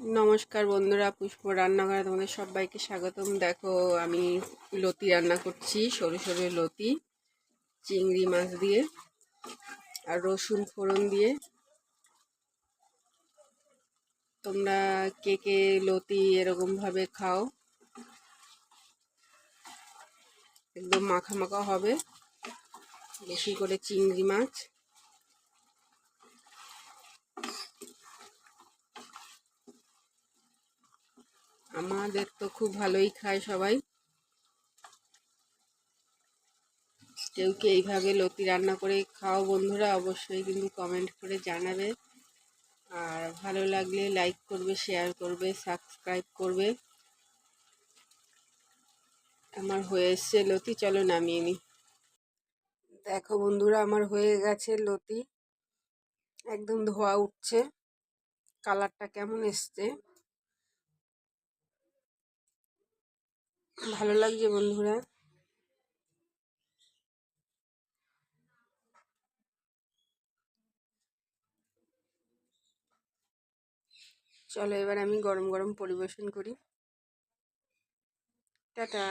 নমস্কার বন্ধুরা, পুষ্প রান্নাঘরে তোমাদের সবাইকে স্বাগতম। দেখো, আমি লতি রান্না করছি, সরু সরু লতি, চিংড়ি মাছ দিয়ে আর রসুন ফোড়ন দিয়ে। তোমরা কে কে লতি এরকমভাবে খাও, একদম মাখা মাখা হবে। বেশি করে চিংড়ি মাছ। আমাদের তো খুব ভালোই খায় সবাই। কেউ কি এইভাবে লতি রান্না করে খাও বন্ধুরা, অবশ্যই কিন্তু কমেন্ট করে জানাবে। আর ভালো লাগলে লাইক করবে শেয়ার করবে সাবস্ক্রাইব করবে। আমার হয়ে এসছে লতি, চলো নামিয়ে নি। দেখো বন্ধুরা, আমার হয়ে গেছে লতি। একদম ধোয়া উঠছে। কালারটা কেমন এসছে? ভালো লাগছে বন্ধুরা। চলো এবার আমি গরম গরম পরিবেশন করি। টাটা।